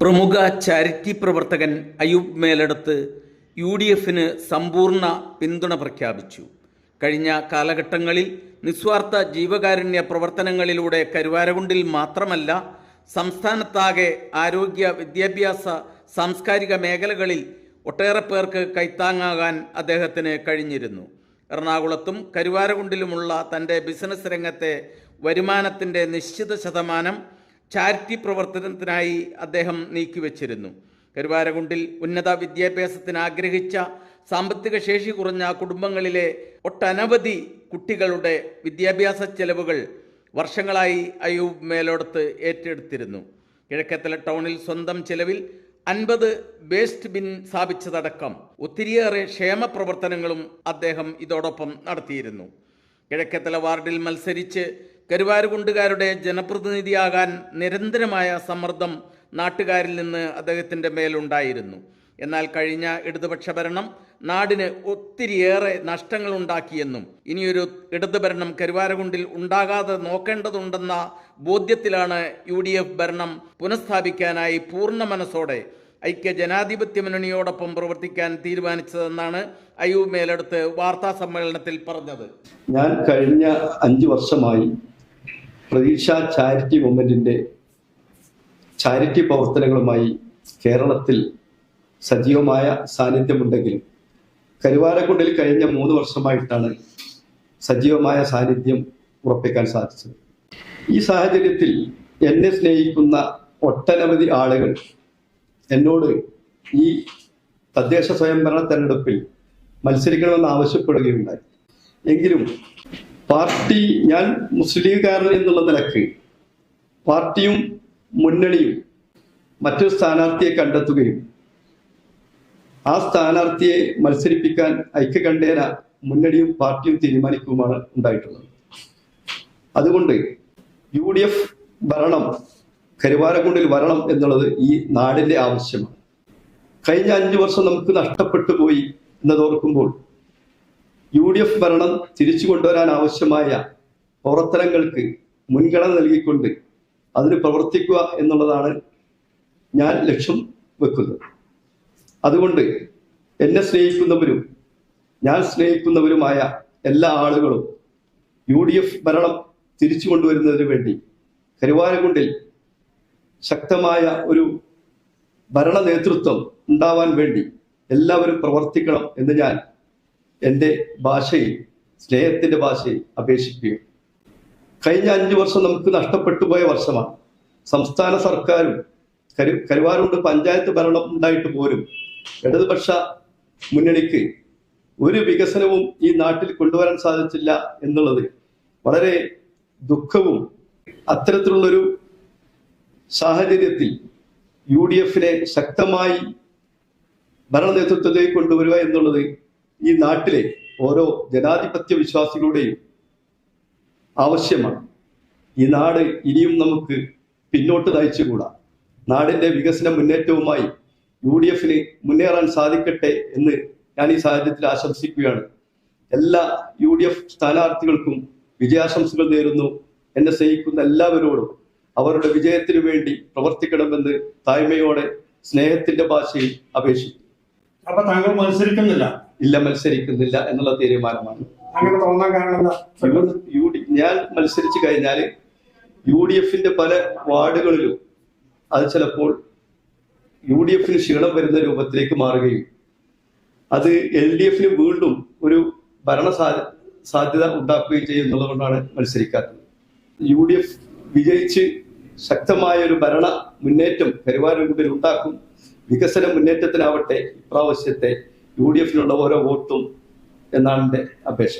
പ്രമുഖ ചാരിറ്റി പ്രവർത്തകൻ Ayub മേലെടുത്ത് U D എഫിന് സമ്പൂർണ പിന്തുണ പ്രഖ്യാപിച്ചു. കഴിഞ്ഞ കാലഘട്ടങ്ങളിൽ നിസ്വാർത്ഥ ജീവകാരുണ്യ പ്രവർത്തനങ്ങളിലൂടെ കരുവാരകുണ്ടിൽ മാത്രമല്ല സംസ്ഥാനത്താകെ ആരോഗ്യ വിദ്യാഭ്യാസ സാംസ്കാരിക മേഖലകളിൽ ഒട്ടേറെ പേർക്ക് കൈത്താങ്ങാകാൻ അദ്ദേഹത്തിന് കഴിഞ്ഞിരുന്നു. എറണാകുളത്തും കരുവാരകുണ്ടിലുമുള്ള തന്റെ ബിസിനസ് രംഗത്തെ വരുമാനത്തിന്റെ നിശ്ചിത ശതമാനം ചാരിറ്റി പ്രവർത്തനത്തിനായി അദ്ദേഹം നീക്കിവച്ചിരുന്നു. കരുവാരകുണ്ടിൽ ഉന്നത വിദ്യാഭ്യാസത്തിന് ആഗ്രഹിച്ച സാമ്പത്തിക ശേഷി കുറഞ്ഞ കുടുംബങ്ങളിലെ ഒട്ടനവധി കുട്ടികളുടെ വിദ്യാഭ്യാസ ചെലവുകൾ വർഷങ്ങളായി അയൂബ് മേലോടത്ത് ഏറ്റെടുത്തിരുന്നു. കിഴക്കത്തല ടൗണിൽ സ്വന്തം ചെലവിൽ അൻപത് വേസ്റ്റ് ബിൻ സ്ഥാപിച്ചതടക്കം ഒത്തിരിയേറെ ക്ഷേമ പ്രവർത്തനങ്ങളും അദ്ദേഹം ഇതോടൊപ്പം നടത്തിയിരുന്നു. കിഴക്കത്തല വാർഡിൽ മത്സരിച്ച് കരുവാരുകുണ്ടുകാരുടെ ജനപ്രതിനിധിയാകാൻ നിരന്തരമായ സമ്മർദ്ദം നാട്ടുകാരിൽ നിന്ന് അദ്ദേഹത്തിന്റെ മേലുണ്ടായിരുന്നു. എന്നാൽ കഴിഞ്ഞ ഇടതുപക്ഷ ഭരണം നാടിന് ഒത്തിരിയേറെ നഷ്ടങ്ങൾ ഉണ്ടാക്കിയെന്നും ഇനിയൊരു ഇടതു ഭരണം കരുവാരകുണ്ടിൽ ഉണ്ടാകാതെ നോക്കേണ്ടതുണ്ടെന്ന ബോധ്യത്തിലാണ് യു ഡി എഫ് ഭരണം പുനഃസ്ഥാപിക്കാനായി പൂർണ മനസ്സോടെ ഐക്യ ജനാധിപത്യ മുന്നണിയോടൊപ്പം പ്രവർത്തിക്കാൻ തീരുമാനിച്ചതെന്നാണ് അയൂബ് മേലെടുത്ത് വാർത്താ സമ്മേളനത്തിൽ പറഞ്ഞത്. ഞാൻ കഴിഞ്ഞ അഞ്ച് വർഷമായി പ്രതീക്ഷ ചാരിറ്റി മൂവ്മെന്റിന്റെ ചാരിറ്റി പ്രവർത്തനങ്ങളുമായി കേരളത്തിൽ സജീവമായ സാന്നിധ്യമുണ്ടെങ്കിലും കരുവാരക്കുണ്ടിൽ കഴിഞ്ഞ മൂന്ന് വർഷമായിട്ടാണ് സജീവമായ സാന്നിധ്യം ഉറപ്പിക്കാൻ സാധിച്ചത്. ഈ സാഹചര്യത്തിൽ എന്നെ സ്നേഹിക്കുന്ന ഒട്ടനവധി ആളുകൾ എന്നോട് ഈ തദ്ദേശ സ്വയംഭരണ തെരഞ്ഞെടുപ്പിൽ മത്സരിക്കണമെന്ന് ആവശ്യപ്പെടുകയുണ്ടായി. എങ്കിലും പാർട്ടി ഞാൻ മുസ്ലിം ലീഗുകാരൻ എന്നുള്ള നിലയ്ക്ക് പാർട്ടിയും മുന്നണിയും മറ്റൊരു സ്ഥാനാർത്ഥിയെ കണ്ടെത്തുകയും ആ സ്ഥാനാർത്ഥിയെ മത്സരിപ്പിക്കാൻ ഐക്യകണ്ഠേന മുന്നണിയും പാർട്ടിയും തീരുമാനിക്കുമാണ് ഉണ്ടായിട്ടുള്ളത്. അതുകൊണ്ട് യു ഡി എഫ് ഭരണം കരുവാരക്കുണ്ടിൽ വരണം എന്നുള്ളത് ഈ നാടിന്റെ ആവശ്യമാണ്. കഴിഞ്ഞ അഞ്ചു വർഷം നമുക്ക് നഷ്ടപ്പെട്ടു പോയി എന്നതോർക്കുമ്പോൾ യു ഡി എഫ് ഭരണം തിരിച്ചു കൊണ്ടുവരാൻ ആവശ്യമായ പ്രവർത്തനങ്ങൾക്ക് മുൻഗണന നൽകിക്കൊണ്ട് അതിന് പ്രവർത്തിക്കുക എന്നുള്ളതാണ് ഞാൻ ലക്ഷ്യം വെക്കുന്നത്. അതുകൊണ്ട് എന്നെ സ്നേഹിക്കുന്നവരും ഞാൻ സ്നേഹിക്കുന്നവരുമായ എല്ലാ ആളുകളും യു ഡി എഫ് ഭരണം തിരിച്ചു കൊണ്ടുവരുന്നതിന് വേണ്ടി കരുവാരകുണ്ടിൽ ശക്തമായ ഒരു ഭരണ നേതൃത്വം ഉണ്ടാവാൻ വേണ്ടി എല്ലാവരും പ്രവർത്തിക്കണം എന്ന് ഞാൻ എന്റെ ഭാഷയിൽ സ്നേഹത്തിന്റെ ഭാഷയിൽ അപേക്ഷിക്കുകയും. കഴിഞ്ഞ അഞ്ച് വർഷം നമുക്ക് നഷ്ടപ്പെട്ടു പോയ വർഷമാണ്. സംസ്ഥാന സർക്കാരും കരു കരുവാരുണ്ട് പഞ്ചായത്ത് ഭരണം ഉണ്ടായിട്ട് പോലും ഇടതുപക്ഷ മുന്നണിക്ക് ഒരു വികസനവും ഈ നാട്ടിൽ കൊണ്ടുവരാൻ സാധിച്ചില്ല എന്നുള്ളത് വളരെ ദുഃഖവും അത്തരത്തിലുള്ളൊരു സാഹചര്യത്തിൽ യു ഡി എഫിനെ ശക്തമായി ഭരണ നേതൃത്വത്തിലേക്ക് കൊണ്ടുവരിക എന്നുള്ളത് ഈ നാട്ടിലെ ഓരോ ജനാധിപത്യ വിശ്വാസികളുടെയും ആവശ്യമാണ്. ഈ നാട് ഇനിയും നമുക്ക് പിന്നോട്ട് നയിച്ചുകൂടാ. നാടിന്റെ വികസന മുന്നേറ്റവുമായി യു ഡി എഫിന് മുന്നേറാൻ സാധിക്കട്ടെ എന്ന് ഞാൻ ഈ സാഹചര്യത്തിൽ ആശംസിക്കുകയാണ്. എല്ലാ യു ഡി എഫ് സ്ഥാനാർത്ഥികൾക്കും വിജയാശംസകൾ നേരുന്നു. എന്നെ സ്നേഹിക്കുന്ന എല്ലാവരോടും അവരുടെ വിജയത്തിനു വേണ്ടി പ്രവർത്തിക്കണമെന്ന് താഴ്മയോടെ സ്നേഹത്തിന്റെ ഭാഷയിൽ അപേക്ഷിക്കുന്നു. അപ്പൊ താങ്കൾ മത്സരിക്കുന്നില്ല? ഇല്ല മത്സരിക്കുന്നില്ല എന്നുള്ള തീരുമാനമാണ്. അങ്ങനെ തോന്നാൻ കാരണം ഞാൻ മത്സരിച്ചു കഴിഞ്ഞാൽ യു ഡി എഫിന്റെ പല വാർഡുകളിലും അത് ചിലപ്പോൾ യു ഡി എഫിന് ക്ഷീണം വരുന്ന രൂപത്തിലേക്ക് മാറുകയും അത് എൽ ഡി എഫിന് വീണ്ടും ഒരു ഭരണ സാധ്യത ഉണ്ടാക്കുകയും ചെയ്യുന്നതുകൊണ്ടാണ് മത്സരിക്കാത്തത്. യു ഡി എഫ് വിജയിച്ച് ശക്തമായ ഒരു ഭരണ മുന്നേറ്റം കരുവാരക്കുണ്ടിൽ ഉണ്ടാക്കും. വികസന മുന്നേറ്റത്തിനാവട്ടെ ഇപ്രാവശ്യത്തെ യു ഡി എഫിനുള്ള ഓരോ വോട്ടും എന്നാണ് എന്റെ അപേക്ഷ.